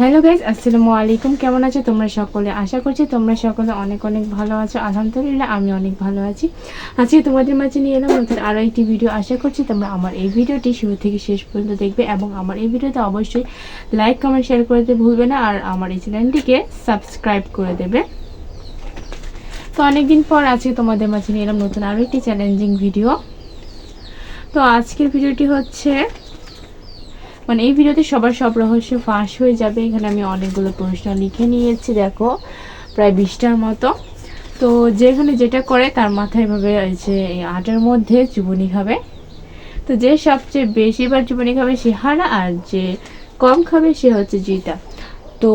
Hello guys আসসালামু আলাইকুম। কেমন আছো তোমরা সকলে? আশা করছি তোমরা সকলে অনেক অনেক ভালো আছো। আলহামদুলিল্লাহ, আমি অনেক ভালো আছি। আজকে তোমাদের মাঝে নিয়ে এলাম নতুন আরও একটি ভিডিও। আশা করছি তোমরা আমার এই ভিডিওটি শুরু থেকে শেষ পর্যন্ত দেখবে এবং আমার এই ভিডিওতে অবশ্যই লাইক, কমেন্ট, শেয়ার করে দিতে ভুলবে না আর আমার এই চ্যানেলটিকে সাবস্ক্রাইব করে দেবে। তো অনেকদিন পর আজকে তোমাদের মাঝে নিয়ে এলাম নতুন আরও একটি চ্যালেঞ্জিং ভিডিও তো আজকের ভিডিওটি হচ্ছে মানে এই ভিডিওতে সবার সব রহস্য ফাঁস হয়ে যাবে। এখানে আমি অনেকগুলো প্রশ্ন লিখে নিয়েছি, দেখো, প্রায় বিশটার মতো। তো যেখানে যেটা করে তার মাথায় ভাবে যে আটার মধ্যে চুবনি খাবে। তো যে সবচেয়ে বেশি বার চুবনি খাবে সে হারা আর যে কম খাবে সে হচ্ছে জিতা। তো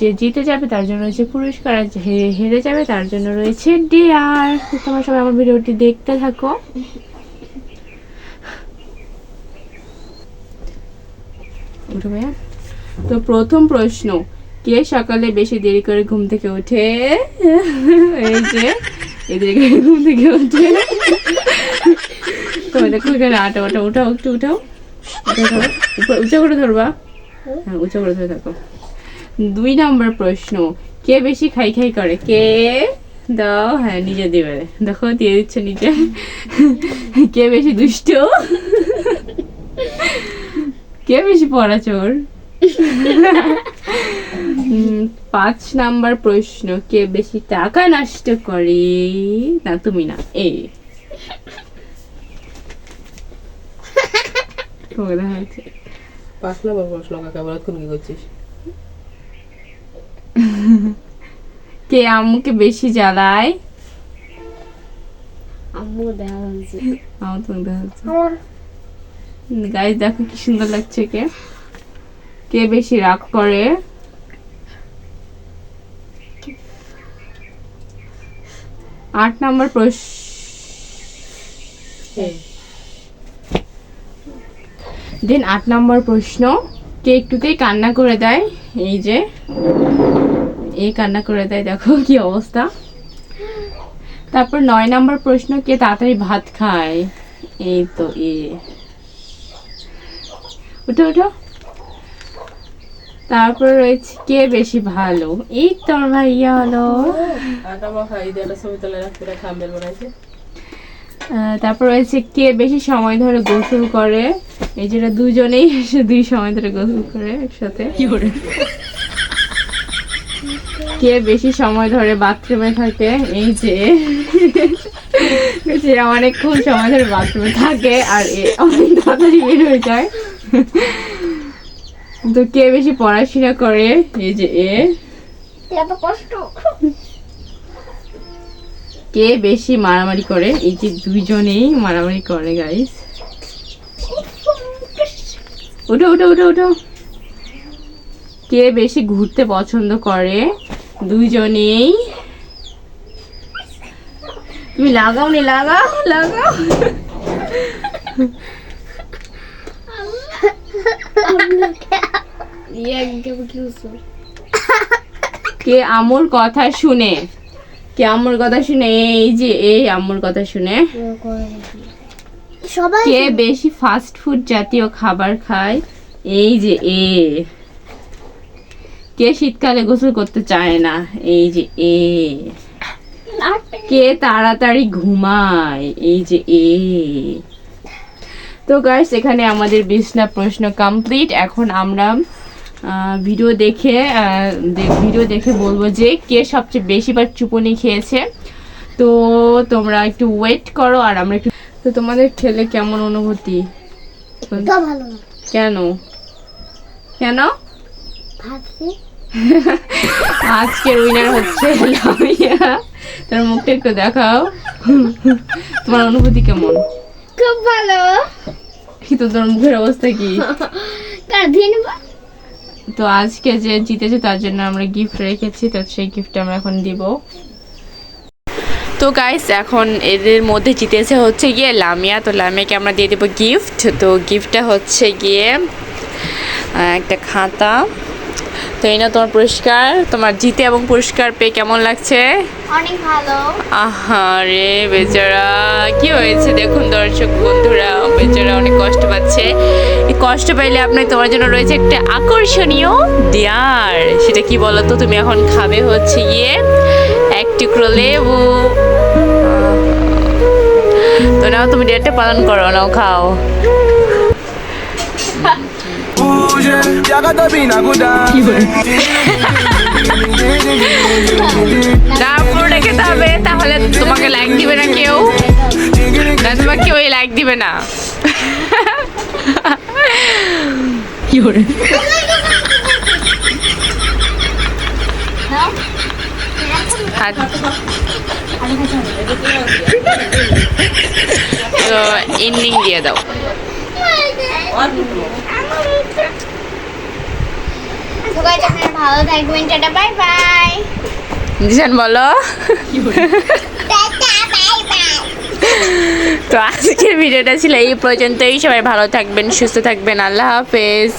যে জিতে যাবে তার জন্য রয়েছে পুরস্কার আর হেরে যাবে তার জন্য রয়েছে ডিয়ার তোমরা সবাই আমার ভিডিওটি দেখতে থাকো। উঠো ভাইয়া। তো প্রথম প্রশ্ন, কে সকালে বেশি দেরি করে ঘুম থেকে ওঠে? এই যে, এই দেরি করে ঘুম থেকে ওঠে। তো দেখো এখানে আটা ওটা উঠাও, একটু উঠাও। উঁচা করে ধরবা। হ্যাঁ উঁচা করে ধরে থাকো। দুই নম্বর প্রশ্ন, কে বেশি খাই খাই করে? কে? দাও হ্যাঁ নিজে দিবে। দেখো, দিয়ে দিচ্ছে নিজে। কে বেশি দুষ্ট? কে বেশি পড়াচোর উম, পাঁচ নাম্বার প্রশ্ন কে বেশি টাকা নষ্ট করে? না তুমি না যাচ্ছে। পাঁচ নম্বর প্রশ্ন কাকা বলত কোন কি করছিস? কে আম্মুকে বেশি জ্বালায়? আম্মু দেখা হয়েছে আমার তো দেখা যাচ্ছে গাইজ দেখো কি সুন্দর লাগছে কে? কে বেশি রাগ করে? আট নম্বর প্রশ্ন দেন আট নম্বর প্রশ্ন। কে একটুতেই কান্না করে দেয়? এই যে। এই কান্না করে দেয় দেখো কি অবস্থা। তারপর নয় নম্বর প্রশ্ন কে তাড়াতাড়ি ভাত খায়? এই তো এ। উঠো উঠো তারপর রয়েছে কে বেশি ভালো? এই তোর ভাইয়া হলো তারপর রয়েছে কে বেশি সময় ধরে গোসল করে? এই যেটা দুজনেই দুই সময় ধরে গোসল করে একসাথে। কি করে? কে বেশি সময় ধরে বাথরুমে থাকে? এই যে। সে অনেকক্ষণ সময় ধরে বাথরুমে থাকে আর এ অনেক তাড়াতাড়ি বের হয়ে যায়। তো কে বেশি পড়াশোনা করে? এই যে এ। এত কষ্ট। কে বেশি মারামারি করে? এই যে দুইজনেই মারামারি করে গাইস উঠো উঠো উঠো উঠো কে বেশি ঘুরতে পছন্দ করে? দুইজনেই। তুমি লাগাও নি লাগাও লাগাও। কি আমুর কথা শুনে? কে আমুর কথা শুনে? এই যে এই আমুর কথা শুনে। সবাই কে বেশি ফাস্ট ফুড জাতীয় খাবার খায়? এই যে এ। কে শীতকালে গোসল করতে চায় না? এই যে এ। কে তাড়াতাড়ি ঘুমায়? এই যে এ। তো গাইস এখানে আমাদের বিছনা প্রশ্ন কমপ্লিট এখন আমরা ভিডিও দেখে ভিডিও দেখে বলব যে কে সবচেয়ে বেশিবার চুপনি খেয়েছে। তো তোমরা একটু ওয়েট করো আর আমরা একটু তো তোমাদের খেলে কেমন অনুভূতি? কেন? কেন? আজকের উইনার হচ্ছে লামিয়া। তোর মুখটা একটু দেখাও। তোমার অনুভূতি কেমন? খুব ভালো। কি তো তোর মুখের অবস্থা কি? তো আজকে যে জিতেছে তার জন্য আমরা গিফট রেখেছি তো সেই গিফট আমরা এখন দিব। তো গাইস এখন এদের মধ্যে জিতেছে হচ্ছে গিয়ে লামিয়া। তো লামিয়াকে আমরা দিয়ে দেবো গিফট তো গিফটটা হচ্ছে গিয়ে একটা খাতা। তো এই না তোমার পুরস্কার তোমার জিতে এবং পুরস্কার পেয়ে কেমন লাগছে? অনেক ভালো। আহারে বেচারা কি হয়েছে? দেখুন দর্শক বন্ধুরা বেচারা অনেক কষ্ট পাচ্ছে। কষ্ট পাইলে আপনি তোমার জন্য রয়েছে একটা আকর্ষণীয় দেয়ার। সেটা কি বলো তো তুমি এখন খাবে হচ্ছে গিয়ে এক টুকরো লেবু। তো নাও তুমি ডেটটা পালন করো নাও খাও। Yakata bina kuda. না পুরোটা খেতে হবে তাহলে তোমাকে লাইক দিবে না কেউ। না, তোমাকে কেউই লাইক দিবে না। কি করে তো এন্ডিং দিয়ে দাও। তো গাইজ আপনারা ভালো থাকবেন টাটা বাই বাই জিসান বলো। তো আজকের ভিডিওটা ছিল এই পর্যন্তই। সবাই ভালো থাকবেন সুস্থ থাকবেন। আল্লাহ হাফেজ।